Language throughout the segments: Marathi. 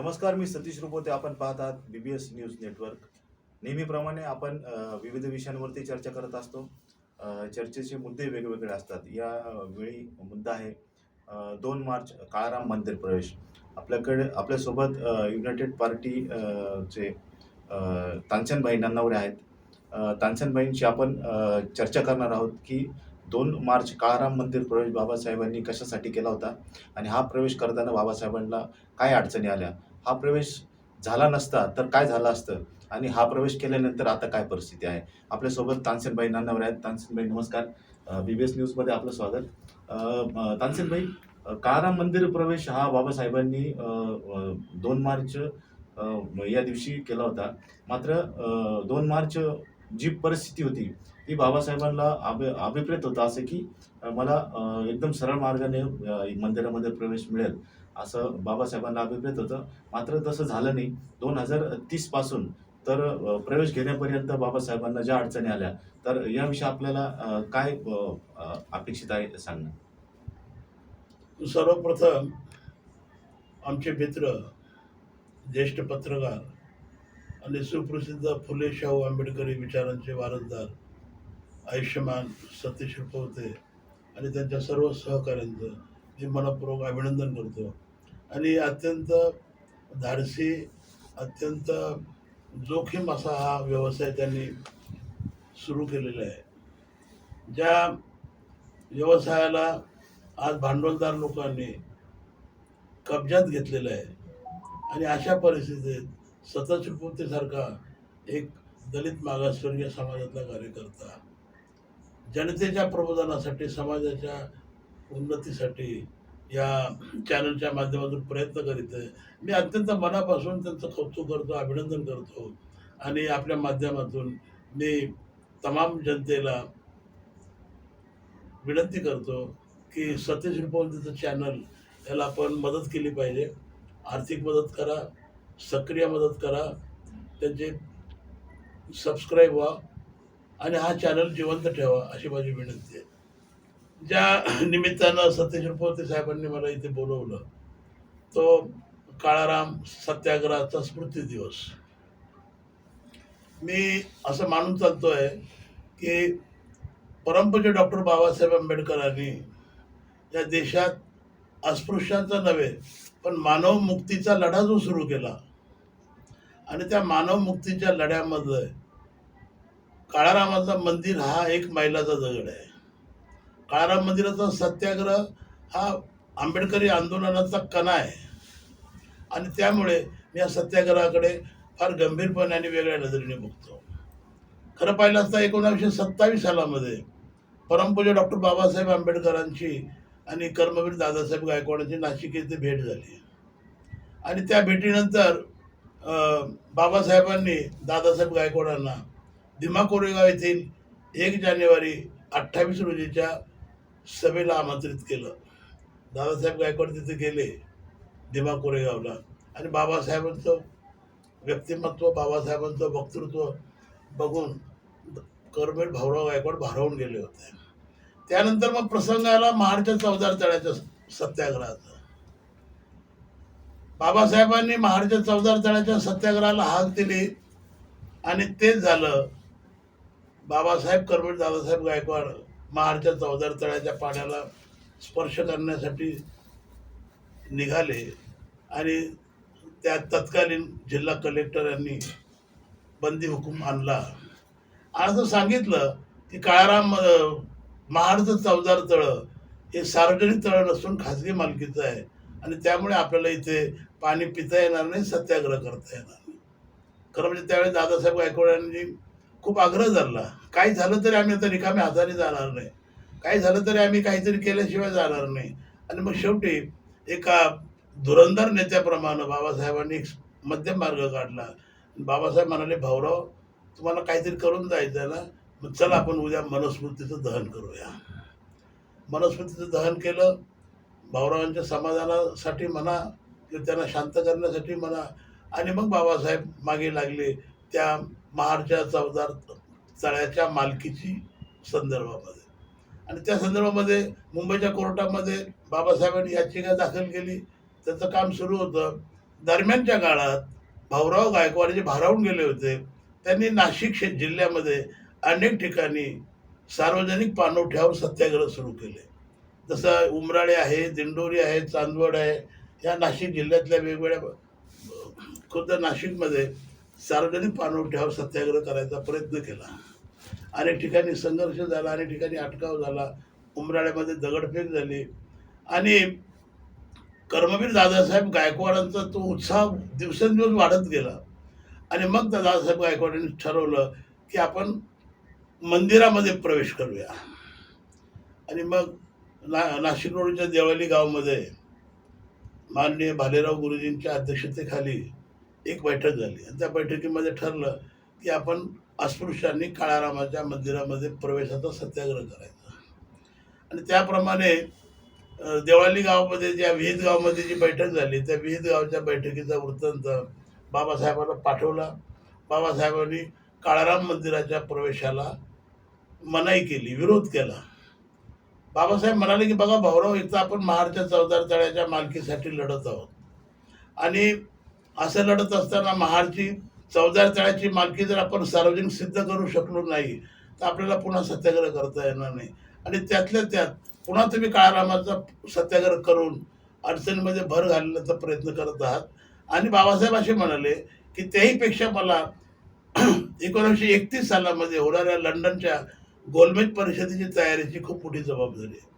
नमस्कार मी सतीश रुपोते. आपण पाहत आहात B B S news network नेहमीप्रमाणे आपण विविध विषयांवरती चर्चा करत असतो. चर्चेचे मुद्दे वेगवेगळे असतात. या वेळी मुद्दा आहे दोन मार्च काळाराम मंदिर प्रवेश. आपल्याकडे आपल्यासोबत युनायटेड पार्टी चे तांचनबाई नन्नावरे आहेत. अ, आपण चर्चा करणार आहोत की दोन मार्च काळाराम मंदिर प्रवेश बाबासाहेबांनी कशासाठी केला होता? आणि हा प्रवेश करताना बाबासाहेबांना काय अडचणी आल्या? हा प्रवेश झाला नसता तर काय झालं असतं? आणि हा प्रवेश केल्यानंतर आता काय परिस्थिती आहे? आपल्यासोबत तानसेनबाई नानावर आहेत. तानसेनबाई नमस्कार. बी बी एस न्यूजमध्ये आपलं स्वागत. तानसेनबाई अ, मंदिर प्रवेश हा बाबासाहेबांनी दोन मार्च या दिवशी केला होता. मात्र दोन मार्च जी परिस्थिती होती ती बाबासाहेबांना अभि अभिप्रेत होता असं की मला एकदम सरळ मार्गाने मंदिरामध्ये प्रवेश मिळेल. असं बाबासाहेबांना अभिप्रेत होतं. मात्र तसं झालं नाही. दोन हजार तीसपासून तर प्रवेश घेण्यापर्यंत बाबासाहेबांना ज्या अडचणी आल्या तर याविषयी आपल्याला काय अपेक्षित आहे सांगणं? सर्वप्रथम आमचे मित्र ज्येष्ठ पत्रकार आणि सुप्रसिद्ध फुले शाहू आंबेडकरी विचारांचे वारसदार आयुष्यमान सतीश होते आणि त्यांच्या सर्व सहकाऱ्यांचं हे मनपूर्वक अभिनंदन करतो. आणि अत्यंत धाडसी अत्यंत जोखीम असा हा व्यवसाय त्यांनी सुरू केलेला आहे. ज्या व्यवसायाला आज भांडवलदार लोकांनी कब्जात घेतलेलं आहे आणि अशा परिस्थितीत सतत एक दलित मागासवर्गीय समाजातला कार्यकर्ता जनतेच्या प्रबोधनासाठी समाजाच्या उन्नतीसाठी या चॅनलच्या माध्यमातून प्रयत्न करीत आहे. मी अत्यंत मनापासून त्यांचं कौतुक करतो अभिनंदन करतो. आणि आपल्या माध्यमातून मी तमाम जनतेला विनंती करतो की सतीश रुपवंतीचं चॅनल याला आपण मदत केली पाहिजे. आर्थिक मदत करा सक्रिय मदत करा त्यांचे सबस्क्राईब व्हा आणि हा चॅनल जिवंत ठेवा अशी माझी विनंती आहे. ज्या निमित्तानं सतीश रुपवते साहेबांनी मला इथे बोलवलं तो काळाराम सत्याग्रहाचा स्मृती दिवस. मी असं मानून चालतोय की परमपूज्य डॉक्टर बाबासाहेब आंबेडकरांनी या देशात अस्पृश्यांचा नव्हे पण मानव मुक्तीचा लढा जो सुरू केला आणि त्या मानव मुक्तीच्या लढ्यामध्ये काळारामाचा मंदिर हा एक मैलाचा दगड आहे. काळाराम मंदिराचा सत्याग्रह हा आंबेडकरी आंदोलनाचा कणा आहे. आणि त्यामुळे मी या सत्याग्रहाकडे फार गंभीरपणे आणि वेगळ्या नजरेने बघतो. खरं पाहिलं असता एकोणावीसशे सत्तावीस सालामध्ये परमपूज्य डॉक्टर बाबासाहेब आंबेडकरांची आणि कर्मवीर दादासाहेब गायकवाडांची नाशिक येथे भेट झाली. आणि त्या भेटीनंतर बाबासाहेबांनी दादासाहेब गायकवाडांना दिमा कोरेगाव येथील एक जानेवारी अठ्ठावीस रोजीच्या सभेला आमंत्रित केलं. दादासाहेब गायकवाड तिथे गेले भीमा कोरेगावला. आणि बाबासाहेबांचं व्यक्तिमत्व बाबासाहेबांचं वक्तृत्व बघून कर्मवीर भाऊराव गायकवाड भारावून गेले होते. त्यानंतर मग प्रसंग आला महाडच्या चौदार तळ्याच्या सत्याग्रहाचा. बाबासाहेबांनी महाडच्या चौदार तळ्याच्या सत्याग्रहाला हाक दिली आणि तेच झालं. बाबासाहेब कर्मवीर दादासाहेब गायकवाड महाडच्या चौदार तळ्याच्या पाण्याला स्पर्श करण्यासाठी निघाले आणि त्या तत्कालीन जिल्हा कलेक्टर यांनी बंदी हुकूम आणला. आणि असं सांगितलं की काळाराम महाडचं चौदार तळं हे सार्वजनिक तळं नसून खाजगी मालकीचं आहे आणि त्यामुळे आपल्याला इथे पाणी पिता येणार नाही सत्याग्रह करता येणार नाही. खरं म्हणजे त्यावेळी दादासाहेब गायकवाड यांनी खूप आग्रह धरला. काही झालं तरी आम्ही आता रिकाम्या हाताने जाणार नाही. काही झालं तरी आम्ही काहीतरी केल्याशिवाय जाणार नाही. आणि मग शेवटी एका धुरंधर नेत्याप्रमाणे बाबासाहेबांनी मध्यम मार्ग काढला. बाबासाहेब म्हणाले भाऊराव तुम्हाला काहीतरी करून जायचं ना? मग चला आपण उद्या मनस्मृतीचं दहन करूया. मनस्मृतीचं दहन केलं. भाऊरावांच्या समाधानासाठी म्हणा किंवा त्यांना शांत करण्यासाठी म्हणा. आणि मग बाबासाहेब मागे लागले. त्या महाडच्या चौदार तळ्याच्या मालकीची संदर्भामध्ये. आणि त्या संदर्भामध्ये मुंबईच्या कोर्टामध्ये बाबासाहेबांनी याचिका दाखल केली. त्याचं काम सुरू होतं. दरम्यानच्या काळात भाऊराव गायकवाड जे भारावून गेले होते त्यांनी नाशिक शे- जिल्ह्यामध्ये अनेक ठिकाणी सार्वजनिक पाणवठ्यावर सत्याग्रह सुरू केले. जसं उमराळे आहे दिंडोरी आहे चांदवड आहे या नाशिक जिल्ह्यातल्या वेगवेगळ्या खुद्द नाशिकमध्ये सार्वजनिक पाणवठ्यावर सत्याग्रह करायचा प्रयत्न केला. अनेक ठिकाणी संघर्ष झाला अनेक ठिकाणी अटकाव झाला उमराळ्यामध्ये दगडफेक झाली. आणि कर्मवीर दादासाहेब गायकवाडांचा तो उत्साह दिवसेंदिवस वाढत गेला. आणि मग त्या दादासाहेब गायकवाडांनी ठरवलं की आपण मंदिरामध्ये प्रवेश करूया. आणि मग ना नाशिक रोडच्या देवळी गावामध्ये माननीय भालेराव गुरुजींच्या अध्यक्षतेखाली एक बैठक झाली. आणि त्या बैठकीमध्ये ठरलं की आपण अस्पृश्यांनी काळारामाच्या मंदिरामध्ये प्रवेशाचा सत्याग्रह करायचा. आणि त्याप्रमाणे देवाली गावामध्ये ज्या विहित गावामध्ये जी बैठक झाली त्या विहित गावच्या बैठकीचा वृत्तांत बाबासाहेबांना पाठवला. बाबासाहेबांनी काळाराम मंदिराच्या प्रवेशाला मनाई केली विरोध केला. बाबासाहेब म्हणाले की बघा भाऊराव इथं आपण महारच्या चौदार तळ्याच्या मालकीसाठी लढत आहोत. आणि असं लढत असताना महाडची चौदा तळ्याची मालकी जर आपण सार्वजनिक सिद्ध करू शकलो नाही तर आपल्याला पुन्हा सत्याग्रह करता येणार नाही. आणि त्यातल्या त्यात पुन्हा तुम्ही काळारामाचा सत्याग्रह करून अडचणीमध्ये भर घालण्याचा प्रयत्न करत आहात. आणि बाबासाहेब असे म्हणाले की त्याहीपेक्षा मला एकोणीसशे एकतीस सालामध्ये होणाऱ्या लंडनच्या गोलमेज परिषदेची तयारीची खूप मोठी जबाबदारी आहे.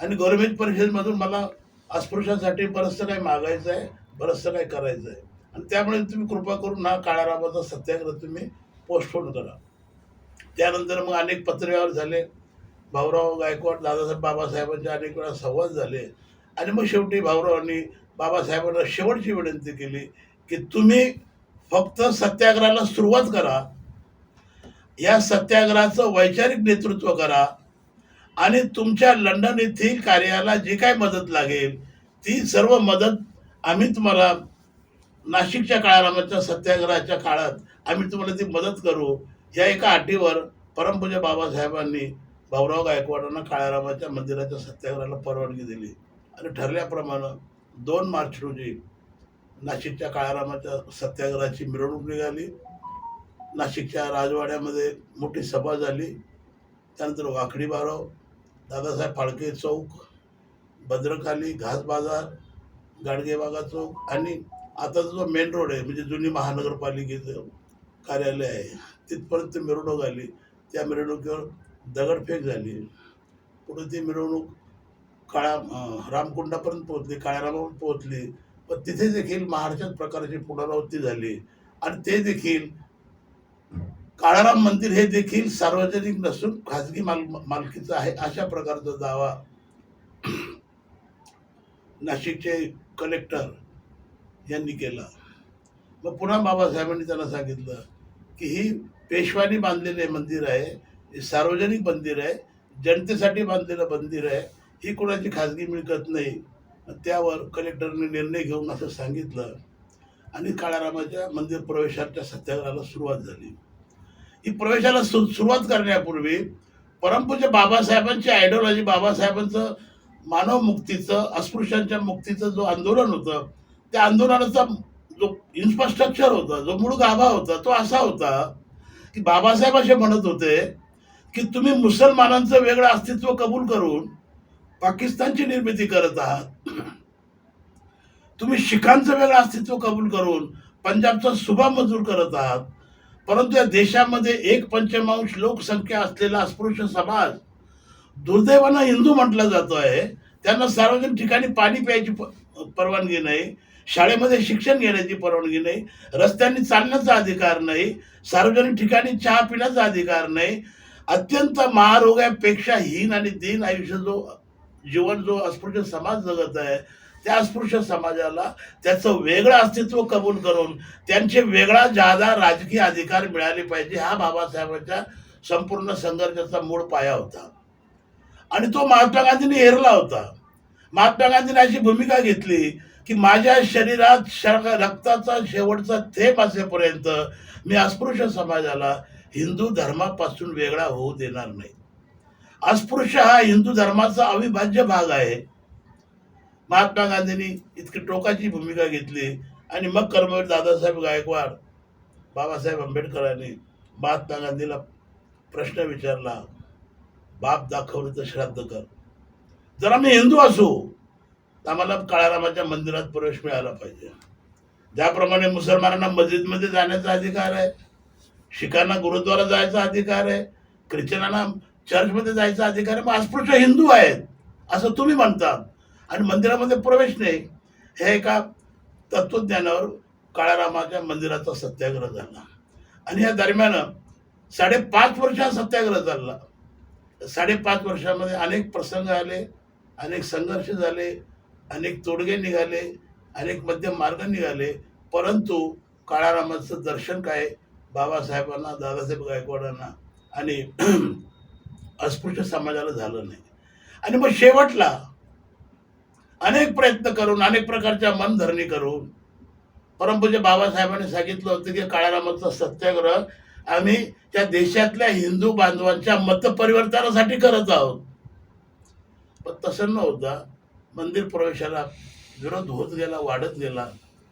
आणि गोलमेज परिषदेमधून मला अस्पृश्यासाठी बरंचसं काही मागायचं आहे बरंचसं काही करायचं आहे. आणि त्यामुळे तुम्ही कृपा करून हा काळाराबाचा सत्याग्रह तुम्ही पोस्टपोन करा. त्यानंतर मग अनेक पत्रव्यवहार झाले. भाऊराव गायकवाड दादासाहेब बाबासाहेबांचे अनेक वेळा संवाद झाले. आणि मग शेवटी भाऊरावांनी बाबासाहेबांना शेवटची विनंती केली की तुम्ही फक्त सत्याग्रहाला सुरुवात करा. या सत्याग्रहाचं वैचारिक नेतृत्व करा. आणि तुमच्या लंडन येथील कार्याला जी काय मदत लागेल ती सर्व मदत आम्ही तुम्हाला नाशिकच्या काळारामाच्या सत्याग्रहाच्या काळात आम्ही तुम्हाला ती मदत करू. या एका अटीवर परमपूज्य बाबासाहेबांनी भाऊराव गायकवाडांना काळारामाच्या मंदिराच्या सत्याग्रहाला परवानगी दिली. आणि ठरल्याप्रमाणे दोन मार्च रोजी नाशिकच्या काळारामाच्या सत्याग्रहाची मिरवणूक निघाली. नाशिकच्या राजवाड्यामध्ये मोठी सभा झाली. त्यानंतर वाकडी बाराव दादासाहेब फाळके चौक भद्रकाली घास बाजार गाडगेबागा चौक आणि आता जो मेन रोड आहे म्हणजे जुनी महानगरपालिकेचं कार्यालय आहे तिथपर्यंत मिरवणूक आली. त्या मिरवणुकीवर दगडफेक झाली. पुढे ती मिरवणूक काळा रामकुंडापर्यंत पोहोचली काळारामापर्यंत पोहोचली. पण तिथे देखील महाराष्ट्रात प्रकारची पुनरावृत्ती झाली. आणि ते देखील काळाराम मंदिर हे देखील सार्वजनिक नसून खाजगी माल मालकीचं आहे अशा प्रकारचा दावा नाशिकचे कलेक्टर यांनी केला. मग पुन्हा बाबासाहेबांनी त्यांना सांगितलं की ही पेशवानी बांधलेले मंदिर आहे हे सार्वजनिक मंदिर आहे जनतेसाठी बांधलेलं मंदिर आहे ही कोणाची खाजगी मिळकत नाही. त्यावर कलेक्टरने निर्णय घेऊन असं सांगितलं. आणि काळारामाच्या मंदिर प्रवेशाच्या सत्याग्रहाला सुरुवात झाली. ही प्रवेशाला सु सुरुवात करण्यापूर्वी परमपूज्य बाबासाहेबांची आयडिओलॉजी बाबासाहेबांचं मानव मुक्तीचं अस्पृश्यांच्या मुक्तीचं जो आंदोलन होतं त्या आंदोलनाचा जो इन्फ्रास्ट्रक्चर होता जो मूळ गाभा होता तो असा होता की बाबासाहेब असे म्हणत होते की तुम्ही मुसलमानांचं वेगळं अस्तित्व कबूल करून पाकिस्तानची निर्मिती करत आहात. तुम्ही शिखांचं वेगळं अस्तित्व कबूल करून पंजाबचा सुभा मंजूर करत आहात. परंतु या देशामध्ये एक पंचमांश लोकसंख्या असलेला अस्पृश्य समाज दुर्दैवानं हिंदू म्हटला जातो आहे त्यांना सार्वजनिक ठिकाणी पाणी प्यायची परवानगी नाही. शाळेमध्ये शिक्षण घेण्याची परवानगी नाही रस्त्यांनी चालण्याचा अधिकार नाही सार्वजनिक ठिकाणी चहा पिण्याचा अधिकार नाही. अत्यंत महारोग्यापेक्षा हीन आणि दीन आयुष्य जो जीवन जो अस्पृश्य समाज जगत आहे त्या अस्पृश्य समाजाला त्याचं वेगळं अस्तित्व कबूल करून त्यांचे वेगळा जादा राजकीय अधिकार मिळाले पाहिजे हा बाबासाहेबांच्या संपूर्ण संघर्षाचा मूळ पाया होता. आणि तो महात्मा गांधींनी हेरला होता. महात्मा गांधींनी अशी भूमिका घेतली की माझ्या शरीरात श- रक्ताचा शेवटचा थेंब असेपर्यंत मी अस्पृश्य समाजाला हिंदू धर्मापासून वेगळा होऊ देणार नाही. अस्पृश्य हा हिंदू धर्माचा अविभाज्य भाग आहे. महात्मा गांधींनी इतकी टोकाची भूमिका घेतली आणि मग कर्मवीर दादासाहेब गायकवाड बाबासाहेब आंबेडकरांनी महात्मा गांधीला प्रश्न विचारला बाप दाखवलं तर श्राद्ध कर. जर आम्ही हिंदू असू आम्हाला काळारामाच्या मंदिरात प्रवेश मिळाला पाहिजे. ज्याप्रमाणे मुसलमानांना मस्जिदमध्ये जाण्याचा अधिकार आहे शिखांना गुरुद्वारा जायचा अधिकार आहे ख्रिश्चनांना चर्चमध्ये जायचा अधिकार आहे मग अस्पृश्य हिंदू आहेत असं तुम्ही म्हणतात. आणि मंदिरामध्ये प्रवेश नाही हे एका तत्वज्ञानावर काळारामाच्या मंदिराचा सत्याग्रह झाला. आणि या दरम्यान साडेपाच वर्ष सत्याग्रह चालला साडेपाच वर्षामध्ये अनेक प्रसंग आले अनेक संघर्ष झाले अनेक तोडगे निघाले अनेक मध्यम मार्ग निघाले परंतु काळारामाचं दर्शन काय? बाबासाहेबांना दादासाहेब गायकवाडांना आणि अस्पृश्य समाजाला झालं नाही. आणि मग शेवटला अनेक प्रयत्न करून अनेक प्रकारच्या मनधरणी करून परमपूज्य बाबासाहेबांनी सांगितलं होतं की काळारामाचा सत्याग्रह आम्ही त्या देशातल्या हिंदू बांधवांच्या मतपरिवर्तनासाठी करत आहोत. पण तसं न होता मंदिर प्रवेशाला विरोध होत गेला वाढत गेला.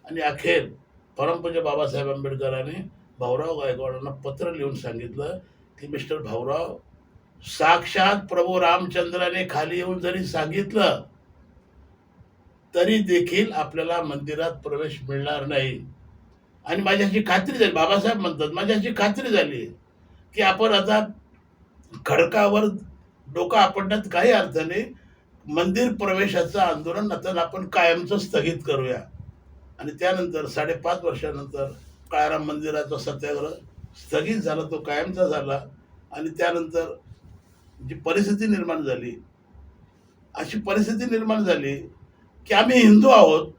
आणि अखेर परमपूज्य बाबासाहेब आंबेडकरांनी भाऊराव गायकवाडांना पत्र लिहून सांगितलं की मिस्टर भाऊराव साक्षात प्रभू रामचंद्राने खाली येऊन जरी सांगितलं तरी देखील आपल्याला मंदिरात प्रवेश मिळणार नाही. आणि माझ्याशी खात्री झाली बाबासाहेब म्हणतात माझ्याशी खात्री झाली की आपण आता खडकावर डोकं आपटण्यात काही अर्थ नाही मंदिर प्रवेशाचं आंदोलन आता आपण कायमचं स्थगित करूया. आणि त्यानंतर साडेपाच वर्षानंतर काळाराम मंदिराचा सत्याग्रह स्थगित झाला तो कायमचा झाला. आणि त्यानंतर जी परिस्थिती निर्माण झाली अशी परिस्थिती निर्माण झाली की आम्ही हिंदू आहोत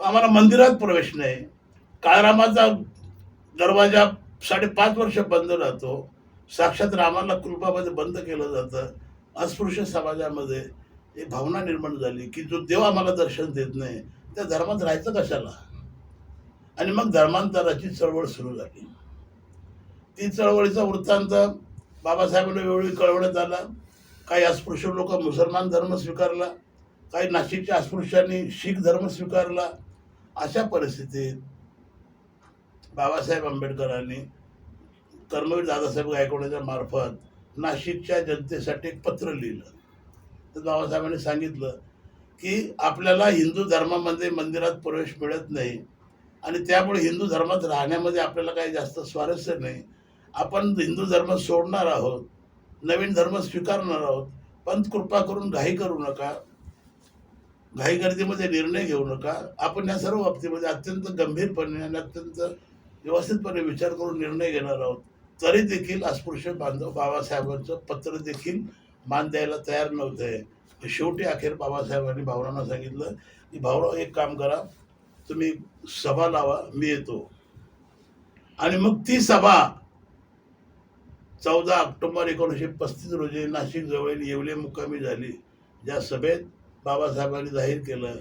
आम्हाला मंदिरात प्रवेश नाही. काळरामाचा दरवाजा साडेपाच वर्ष बंद राहतो. साक्षात रामाला कृपामध्ये बंद केलं जातं. अस्पृश्य समाजामध्ये एक भावना निर्माण झाली की जो देव आम्हाला दर्शन देत नाही त्या धर्मात राहायचं कशाला? आणि मग धर्मांतराची चळवळ सुरू झाली. ती चळवळीचा वृत्तांत बाबासाहेबांना वेळोवेळी कळवण्यात आला. काही अस्पृश्य लोक मुसलमान धर्म स्वीकारला. काही नाशिकच्या अस्पृश्यांनी शीख धर्म स्वीकारला. अशा परिस्थितीत बाबासाहेब आंबेडकरांनी कर्मवीर दादासाहेब गायकवाडांच्या मार्फत नाशिकच्या जनतेसाठी एक पत्र लिहिलं. तर बाबासाहेबांनी सांगितलं की आपल्याला हिंदू धर्मामध्ये मंदिरात प्रवेश मिळत नाही आणि त्यामुळे हिंदू धर्मात राहण्यामध्ये आपल्याला काही जास्त स्वारस्य नाही. आपण हिंदू धर्म सोडणार आहोत नवीन धर्म स्वीकारणार आहोत पण कृपा करून घाई करू नका घाई गर्दीमध्ये निर्णय घेऊ नका. आपण या सर्व बाबतीमध्ये अत्यंत गंभीरपणे आणि अत्यंत व्यवस्थितपणे विचार करून निर्णय घेणार आहोत. तरी देखील अस्पृश्य बांधव बाबासाहेबांचं पत्र देखील मान द्यायला तयार नव्हते. शेवटी अखेर बाबासाहेबांनी भावनांना सांगितलं की भाऊराव एक काम करा. तुम्ही सभा लावा मी येतो. आणि मग ती सभा चौदा ऑक्टोबर एकोणीसशे पस्तीस रोजी नाशिक जवळील येवले मुक्कामी झाली. ज्या सभेत बाबासाहेबांनी जाहीर केलं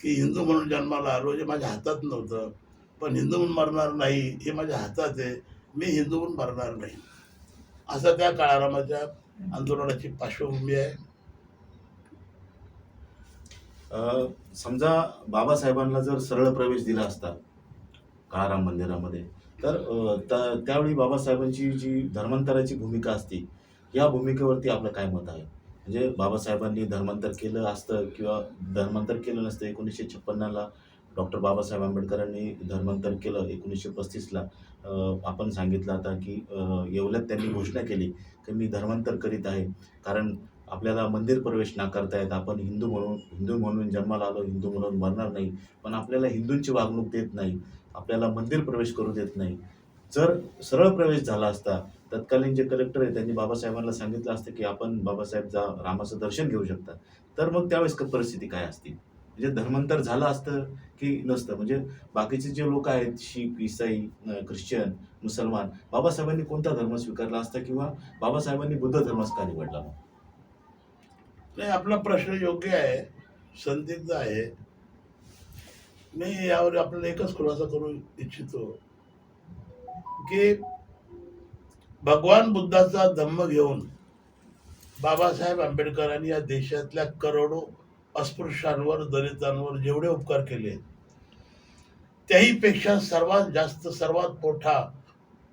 की हिंदू म्हणून जन्माला आलो जे माझ्या हातात नव्हतं. पण हिंदू म्हणून मरणार नाही हे माझ्या हातात आहे. मी हिंदू म्हणून मरणार नाही. असा त्या काळारामाच्या आंदोलनाची पार्श्वभूमी आहे. समजा बाबासाहेबांना जर सरळ प्रवेश दिला असता काळाराम मंदिरामध्ये तर त्या- त्यावेळी बाबासाहेबांची जी धर्मांतराची भूमिका असती या भूमिकेवरती आपलं काय मत आहे? म्हणजे बाबासाहेबांनी धर्मांतर केलं असतं किंवा धर्मांतर केलं नसतं एकोणीसशे छप्पन्नला डॉक्टर बाबासाहेब आंबेडकरांनी धर्मांतर केलं एकोणीसशे पस्तीसला आपण सांगितलं आता की येवल्यात त्यांनी घोषणा केली की मी धर्मांतर करीत आहे. कारण आपल्याला मंदिर प्रवेश नाकारता येत आपण हिंदू म्हणून हिंदू म्हणून जन्माला आलो हिंदू म्हणून मरणार नाही. पण आपल्याला हिंदूंची वागणूक देत नाही. आपल्याला मंदिर प्रवेश करू देत नाही. जर सरळ प्रवेश झाला असता तत्कालीन जे कलेक्टर आहे त्यांनी बाबासाहेबांना सांगितलं असतं की आपण बाबासाहेब जा रामाचं दर्शन घेऊ शकता. तर मग त्यावेळेस क- परिस्थिती काय असते? म्हणजे धर्मांतर झालं असतं की नसतं? म्हणजे बाकीचे जे लोक आहेत शीख इसाई ख्रिश्चन मुसलमान बाबासाहेबांनी कोणता धर्म स्वीकारला असता किंवा बाबासाहेबांनी बुद्ध धर्मच का निवडला नाही आपला प्रश्न योग्य आहे संदिग्ध आहे. मी यावर आपल्याला एकच खुलासा करू इच्छितो की भगवान बुद्धाचा धम्म घेऊन बाबासाहेब आंबेडकरांनी या देशातल्या करोडो अस्पृश्यांवर दलितांवर जेवढे उपकार केले त्याही पेक्षा सर्वात जास्त सर्वात मोठा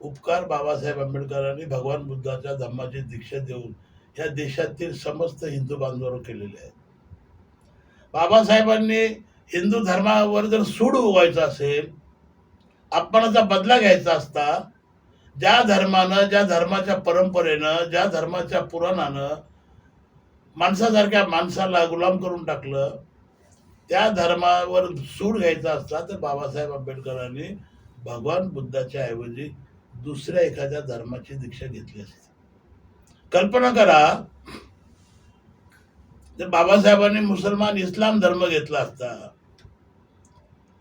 उपकार बाबासाहेब आंबेडकरांनी भगवान बुद्धाच्या धम्माची दीक्षा देऊन या देशातील समस्त हिंदू बांधवांवर केलेले आहेत. बाबासाहेबांनी हिंदू धर्मावर जर सूड उगवायचा असेल अपमानाचा बदला घ्यायचा असता ज्या धर्मानं ज्या धर्माच्या परंपरेनं ज्या धर्माच्या पुराणानं माणसासारख्या माणसाला गुलाम करून टाकलं त्या धर्मावर सूड घ्यायचा असता तर बाबासाहेब आंबेडकरांनी भगवान बुद्धाच्या ऐवजी दुसऱ्या एखाद्या धर्माची दीक्षा घेतली असती. कल्पना करा जर बाबासाहेबांनी मुसलमान इस्लाम धर्म घेतला असता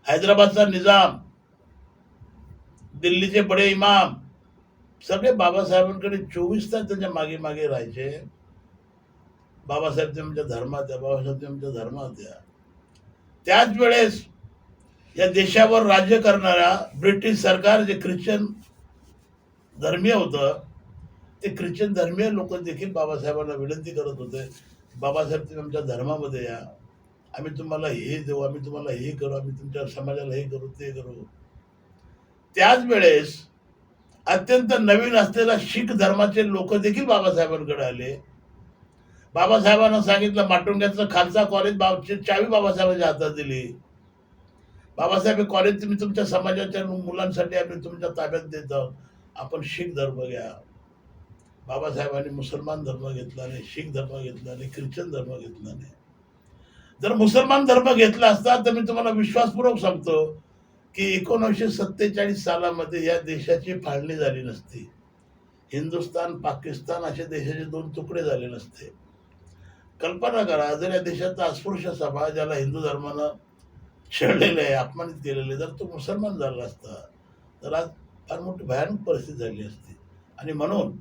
हैदराबादचा निजाम दिल्लीचे बडे इमाम सगळे बाबासाहेबांकडे चोवीस तास त्यांच्या मागे मागे राहायचे बाबासाहेब ते आमच्या म्हणजे धर्मात द्या बाबासाहेब ते आमच्या म्हणजे धर्मात द्या. त्याच वेळेस या देशावर राज्य करणाऱ्या ब्रिटिश सरकार जे ख्रिश्चन धर्मीय होतं ते ख्रिश्चन धर्मीय लोक देखील बाबासाहेबांना विनंती करत होते बाबासाहेब तुम्ही आमच्या धर्मामध्ये या आम्ही तुम्हाला हे देऊ आम्ही तुम्हाला हे करू आम्ही तुमच्या समाजाला हे करू ते करू. त्याच वेळेस अत्यंत नवीन असलेल्या शीख धर्माचे लोक देखील बाबासाहेबांकडे आले. बाबासाहेबांना सांगितलं माटुंग्याचं खालसा कॉलेज बाबची चावी बाबासाहेबांच्या हातात दिली. बाबासाहेब कॉलेज तुम्ही तुमच्या समाजाच्या मुलांसाठी आम्ही तुमच्या ताब्यात देत आहोत. आपण शीख धर्म घ्या. बाबासाहेबांनी मुसलमान धर्म घेतला नाही शीख धर्म घेतला नाही ख्रिश्चन धर्म घेतला नाही. जर मुसलमान धर्म घेतला असता तर मी तुम्हाला विश्वासपूर्वक सांगतो की एकोणीसशे सत्तेचाळीस सालामध्ये या देशाची फाळणी झाली नसती. हिंदुस्तान पाकिस्तान असे देशाचे दोन तुकडे झाले नसते. कल्पना करा जर या देशाचा अस्पृश्य सभा ज्याला हिंदू धर्मानं छेडलेलं आहे अपमानित केलेलं आहे जर तो मुसलमान झाला असता तर आज फार मोठी भयानक परिस्थिती झाली असती. आणि म्हणून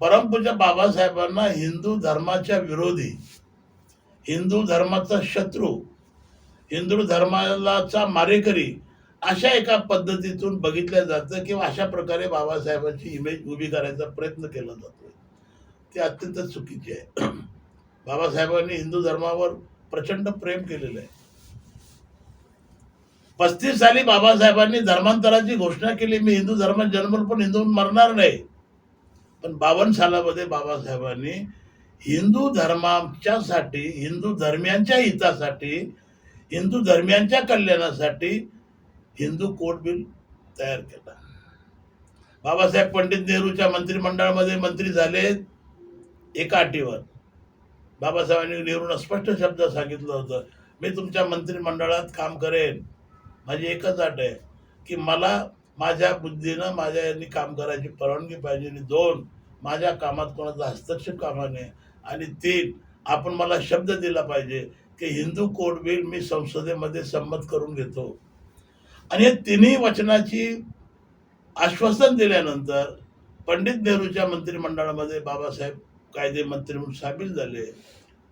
परमपूजा बाबासाहेबांना हिंदू धर्माच्या विरोधी हिंदू धर्माचा शत्रू हिंदू धर्मालाचा मारेकरी अशा एका पद्धतीतून बघितलं जातं किंवा अशा प्रकारे बाबासाहेबांची इमेज उभी करायचा प्रयत्न केला जातो ते अत्यंत चुकीचे आहे. बाबासाहेबांनी हिंदू धर्मावर प्रचंड प्रेम केलेलं आहे. पस्तीस साली बाबासाहेबांनी धर्मांतराची घोषणा केली मी हिंदू धर्मात जन्मल पण हिंदू मरणार नाही. पण बावन्न सालामध्ये बाबासाहेबांनी हिंदू धर्माच्यासाठी हिंदू धर्मियांच्या हितासाठी हिंदू धर्मियांच्या कल्याणासाठी हिंदू कोड बिल तयार केला. बाबासाहेब पंडित नेहरूच्या मंत्रिमंडळामध्ये मंत्री झाले एका अटीवर. बाबासाहेबांनी नेहरूंना स्पष्ट शब्द सांगितलं होतं मी तुमच्या मंत्रिमंडळात काम करेन. माझी एकच अट आहे की मला माझ्या बुद्धीनं माझ्या यांनी काम करायची परवानगी पाहिजे आणि दोन माझ्या कामात कोणाचा हस्तक्षेप कामा नये. आणि तीन आपण मला शब्द दिला पाहिजे की हिंदू कोड बिल मी संसदेमध्ये संमत करून घेतो. आणि या तिन्ही वचनाची आश्वासन दिल्यानंतर पंडित नेहरूच्या मंत्रिमंडळामध्ये बाबासाहेब कायदे मंत्री म्हणून सामील झाले.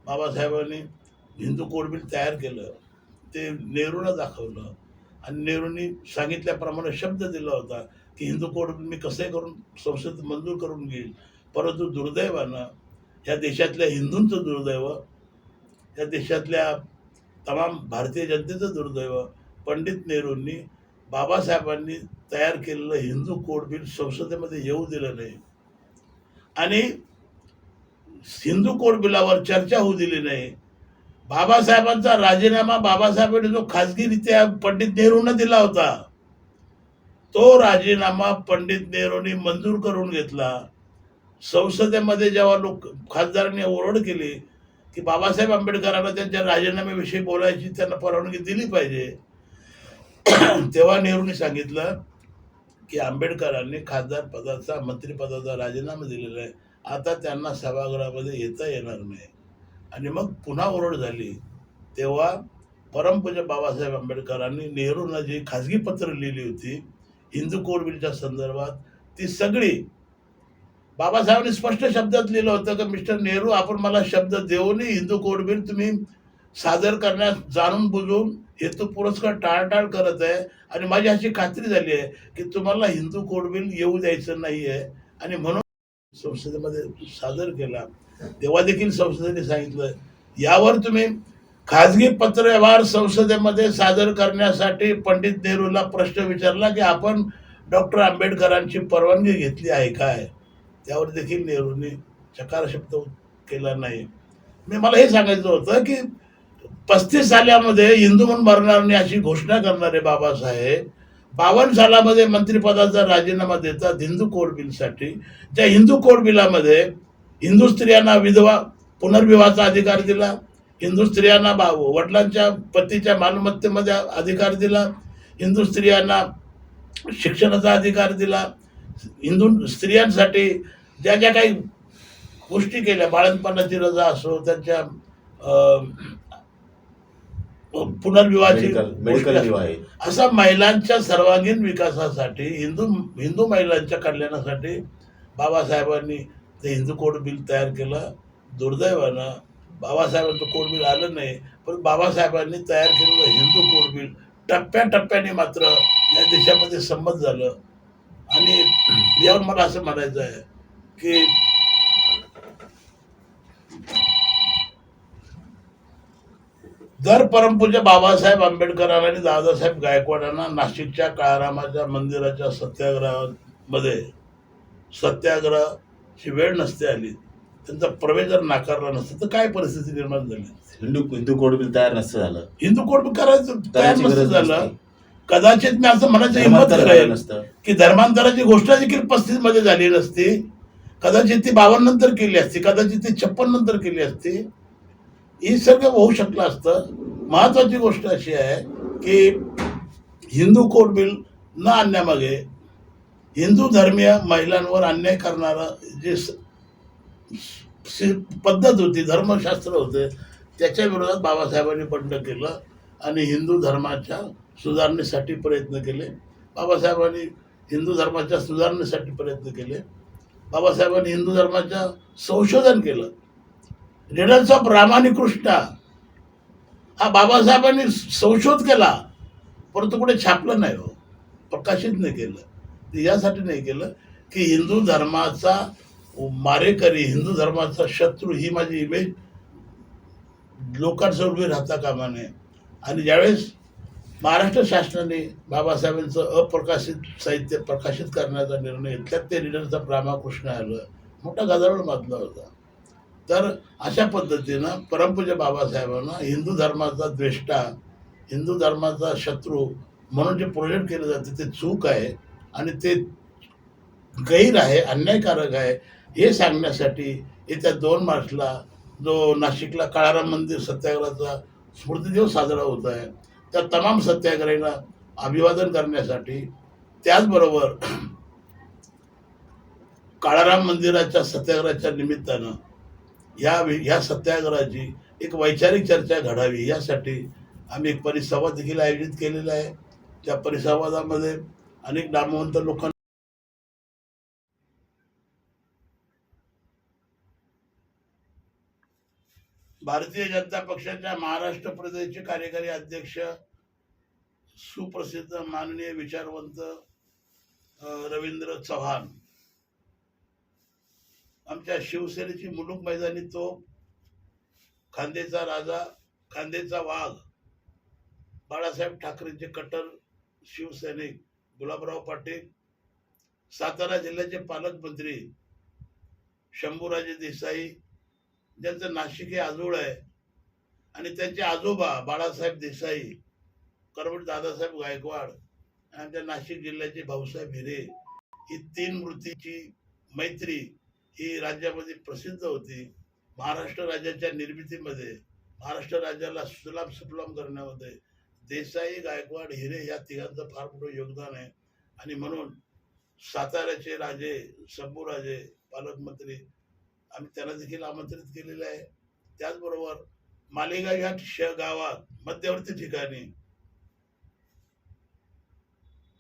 बाबासाहेबांनी हिंदू कोड बिल तयार केलं. ते नेहरूला दाखवलं. आणि नेहरूंनी सांगितल्याप्रमाणे शब्द दिला होता की हिंदू कोड बिल मी कसंही करून संसदेत मंजूर करून घेईल. परंतु दुर्दैवानं ह्या देशातल्या हिंदूंचं दुर्दैव या देशातल्या तमाम भारतीय जनतेचं दुर्दैव पंडित नेहरूंनी बाबासाहेबांनी तयार केलेलं हिंदू कोड बिल संसदेमध्ये येऊ दिलं नाही. आणि सिंधू कोड बिलावर चर्चा होऊ दिली नाही. बाबासाहेबांचा राजीनामा बाबासाहेबांनी जो खासगीरित्या पंडित नेहरूंना दिला होता तो राजीनामा पंडित नेहरूंनी मंजूर करून घेतला. संसदेमध्ये जेव्हा लोक खासदारांनी ओरड केली की बाबासाहेब आंबेडकरांना त्यांच्या राजीनाम्याविषयी बोलायची त्यांना परवानगी दिली पाहिजे तेव्हा नेहरूंनी सांगितलं की आंबेडकरांनी खासदार पदाचा मंत्रिपदाचा राजीनामा दिलेला आहे. आता त्यांना सभागृहामध्ये येता येणार नाही. आणि मग पुन्हा ओरड झाली. तेव्हा परमपूज्य बाबासाहेब आंबेडकरांनी नेहरूंना जी खाजगी पत्र लिहिली होती हिंदू कोड बिलच्या संदर्भात ती सगळी बाबासाहेबांनी स्पष्ट शब्दात लिहिलं होतं की मिस्टर नेहरू आपण मला शब्द देऊनही हिंदू कोड बिल तुम्ही सादर करण्यास जाणून बुजून हेतू पुरस्कार टाळटाळ करत आहे. आणि माझी अशी खात्री झाली आहे की तुम्हाला हिंदू कोड बिल येऊ द्यायचं नाही आहे आणि म्हणून संसदेमध्ये सादर केला. तेव्हा देखील संसदेने सांगितलं यावर तुम्ही खाजगी पत्रव्यवहार संसदेमध्ये सादर करण्यासाठी पंडित नेहरूला प्रश्न विचारला की आपण डॉक्टर आंबेडकरांची परवानगी घेतली आहे काय त्यावर देखील नेहरूने चकार शब्द केला नाही. मी मला हे सांगायचं होतं की पस्तीस साल्यामध्ये हिंदू म्हणून मरणार नाही अशी घोषणा करणारे बाबासाहेब बावन्न सालामध्ये मंत्रिपदाचा राजीनामा देतात हिंदू कोड बिलसाठी. त्या हिंदू कोड बिलामध्ये हिंदू स्त्रियांना विधवा पुनर्विवाहाचा अधिकार दिला हिंदू स्त्रियांना बा वडिलांच्या पतीच्या मालमत्तेमध्ये अधिकार दिला हिंदू स्त्रियांना शिक्षणाचा अधिकार दिला. हिंदू स्त्रियांसाठी ज्या ज्या काही गोष्टी केल्या बाळंतपणाची रजा असो त्यांच्या पुनर्विवाहाची मेडिकल असा महिलांच्या सर्वांगीण विकासासाठी हिंदू हिंदू महिलांच्या कल्याणासाठी बाबासाहेबांनी ते हिंदू कोड बिल तयार केलं. दुर्दैवानं बाबासाहेबांचं कोड बिल आलं नाही पण बाबासाहेबांनी तयार केलेलं हिंदू कोड बिल टप्प्याटप्प्याने मात्र या देशामध्ये संमत झालं. आणि यावर मला असं म्हणायचं आहे की जर परमपूज्य बाबासाहेब आंबेडकरांना आणि दादासाहेब गायकवाडांना नाशिकच्या काळारामाच्या मंदिराच्या सत्याग्रहामध्ये सत्याग्रहाची वेळ नसते आली. त्यांचा प्रवेश जर नाकारला नसता तर काय परिस्थिती निर्माण झाली? हिंदू हिंदू कोड बिल तयार नसतं झालं. हिंदू कोड करायचं तयार नसतं झालं. कदाचित मी असं म्हणायचं हिंमत नसतं. की धर्मांतराची गोष्ट देखील पस्तीसमध्ये झाली नसती. कदाचित ती बावन्न नंतर केली असती कदाचित ती छप्पन नंतर केली असती. हे सगळं होऊ शकलं असतं. महत्वाची गोष्ट अशी आहे की हिंदू कोड बिल न आणण्यामागे हिंदू धर्मीय महिलांवर अन्याय करणारं जे स- पद्धत होती धर्मशास्त्र होते त्याच्या विरोधात बाबासाहेबांनी बंड केलं आणि हिंदू धर्माच्या सुधारणेसाठी प्रयत्न केले. बाबासाहेबांनी हिंदू धर्माच्या सुधारणेसाठी प्रयत्न केले. बाबासाहेबांनी हिंदू धर्माच्या संशोधन केलं. रिडन्स ऑफ रामानिकृष्णा हा बाबासाहेबांनी संशोध केला. परंतु कुठे छापलं नाही हो. प्रकाशित नाही केलं. ते यासाठी नाही केलं की हिंदू धर्माचा मारेकरी हिंदू धर्माचा शत्रू ही माझी इमेज लोकांसमोर उभी राहता कामा नये. आणि ज्यावेळेस महाराष्ट्र शासनाने बाबासाहेबांचं अप्रकाशित साहित्य प्रकाशित करण्याचा निर्णय घेतला ते रिडर्सचा रामाकृष्ण आलं. मोठा गदारोळ माजला होता. तर अशा पद्धतीनं परमपूज्य बाबासाहेबांना हिंदू धर्माचा द्वेष्टा हिंदू धर्माचा शत्रू म्हणून जे प्रोजेक्ट केलं जाते ते चूक आहे आणि ते गैर आहे अन्यायकारक आहे हे सांगण्यासाठी येत्या दोन मार्चला जो नाशिकला काळाराम मंदिर सत्याग्रहाचा स्मृती दिवस साजरा होत आहे त्या तमाम सत्याग्रहींना अभिवादन करण्यासाठी त्याचबरोबर काळाराम मंदिराच्या सत्याग्रहाच्या निमित्तानं या ह्या या सत्याग्रहाची एक वैचारिक चर्चा घडावी यासाठी आम्ही एक परिसंवाद देखील आयोजित केलेला आहे. त्या परिसंवादामध्ये अनेक नामवंत लोकांना भारतीय जनता पक्षाच्या महाराष्ट्र प्रदेशचे कार्यकारी अध्यक्ष सुप्रसिद्ध माननीय विचारवंत रवींद्र चव्हाण आमच्या शिवसेनेची मुलुक मैदानी तो खांदेचा राजा खांदेचा वाघ बाळासाहेब ठाकरेंचे कट्टर शिवसैनिक गुलाबराव पाटील सातारा जिल्ह्याचे पालकमंत्री शंभूराजे देसाई ज्यांचं नाशिक हे आजोळ आहे आणि त्यांचे आजोबा बाळासाहेब देसाई करवट दादासाहेब गायकवाड आणि आमच्या नाशिक जिल्ह्याचे भाऊसाहेब हिरे ही तीन मूर्तीची मैत्री ही राज्यामध्ये प्रसिद्ध होती. महाराष्ट्र राज्याच्या निर्मितीमध्ये महाराष्ट्र राज्याला सुलाम सुफलाम करण्यामध्ये देसाई गायकवाड हिरे या तिघांचं फार मोठं योगदान आहे. आणि म्हणून साताऱ्याचे राजे शंभूराजे पालकमंत्री आम्ही त्यांना देखील आमंत्रित केलेलं आहे. त्याचबरोबर मालेगाव या श गावात मध्यवर्ती ठिकाणी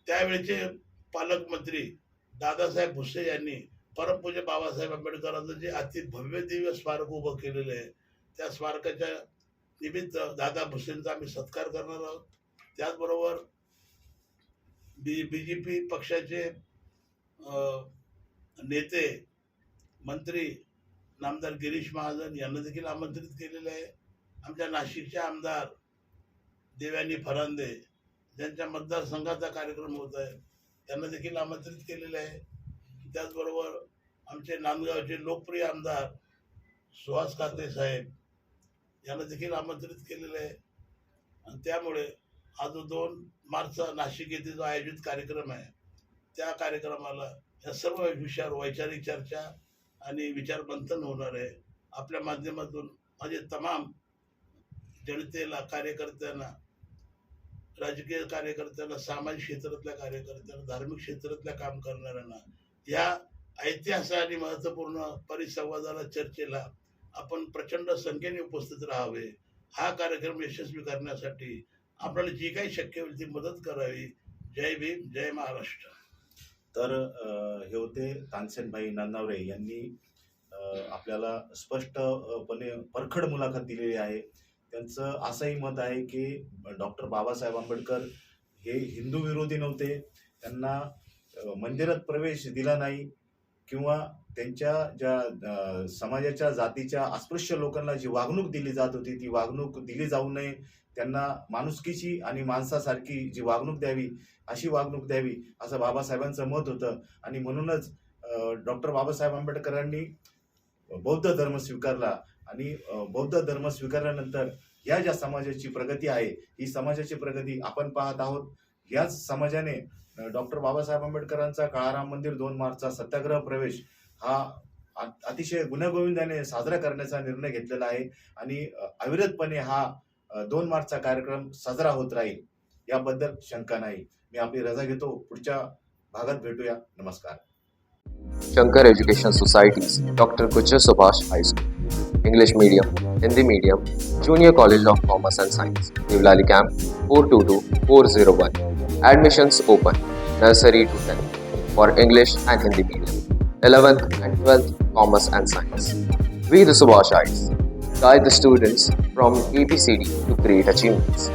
त्यावेळेचे पालकमंत्री दादासाहेब भुसे यांनी परमपूज्य बाबासाहेब आंबेडकरांचं जे अति भव्य दिव्य स्मारक उभं केलेलं आहे त्या स्मारकाच्या निमित्त दादा भुसेंचा आम्ही सत्कार करणार आहोत. त्याचबरोबर बी बी जे पी पक्षाचे नेते मंत्री नामदार गिरीश महाजन यांना देखील आमंत्रित केलेलं आहे. आमच्या नाशिकचे आमदार देव्यानी फरांदे ज्यांच्या मतदारसंघाचा कार्यक्रम होत आहे त्यांना देखील आमंत्रित केलेलं आहे. त्याचबरोबर आमचे नांदगावचे लोकप्रिय आमदार सुहास काते साहेब यांना देखील आमंत्रित केलेले आहे. आणि त्यामुळे हा जो दोन मार्चचा नाशिक येथे जो आयोजित कार्यक्रम आहे त्या कार्यक्रमाला या सर्व विषयावर वैचारिक चर्चा आणि विचारमंथन होणार आहे. आपल्या माध्यमातून माझे तमाम जनतेला कार्यकर्त्यांना राजकीय कार्यकर्त्यांना सामाजिक क्षेत्रातल्या कार्यकर्त्यांना धार्मिक क्षेत्रातल्या काम करणाऱ्यांना या ऐतिहासिक आणि महत्त्वपूर्ण परिसंवादाला चर्चेला आपण प्रचंड संख्येने उपस्थित राहावे. हा कार्यक्रम यशस्वी करण्यासाठी आपल्याला जी काही शक्य होईल ती मदत करावी. जय भीम जय महाराष्ट्र. तर हे होते तानसेनभाई नानावरे यांनी आपल्याला स्पष्टपणे परखड मुलाखत दिलेली आहे. त्यांचं असंही मत आहे की डॉक्टर बाबासाहेब आंबेडकर हे हिंदू विरोधी नव्हते. त्यांना मंदिरात प्रवेश दिला नाही किंवा त्यांच्या ज्या समाजाच्या जातीच्या अस्पृश्य लोकांना जी वागणूक दिली जात होती ती वागणूक दिली जाऊ नये त्यांना माणुसकीची आणि माणसासारखी जी वागणूक द्यावी अशी वागणूक द्यावी असं बाबासाहेबांचं मत होतं. आणि म्हणूनच डॉक्टर बाबासाहेब आंबेडकरांनी बौद्ध धर्म स्वीकारला आणि बौद्ध धर्म स्वीकारल्यानंतर या ज्या समाजाची प्रगती आहे ही समाजाची प्रगती आपण पाहत आहोत. याच समाजाने डॉक्टर बाबासाहेब आंबेडकरांचा काळाराम मंदिर दोन मार्चचा सत्याग्रह प्रवेश हा अतिशय गुण्यागोविंदाने साजरा करण्याचा निर्णय घेतलेला आहे आणि अविरतपणे हा दोन मार्चचा कार्यक्रम साजरा होत राहील याबद्दल शंका नाही. मी आपली रजा घेतो. पुढच्या भागात भेटूया. नमस्कार. Shankar education Education Subhash high school English medium Hindi medium junior college of commerce Junior College of Commerce and Science, Nivlali Camp 422-401. Admissions open nursery to 10th for English and Hindi Medium, 11th and 12th Commerce and Science. We the Subhashites guide the students from ABCD to great achievements.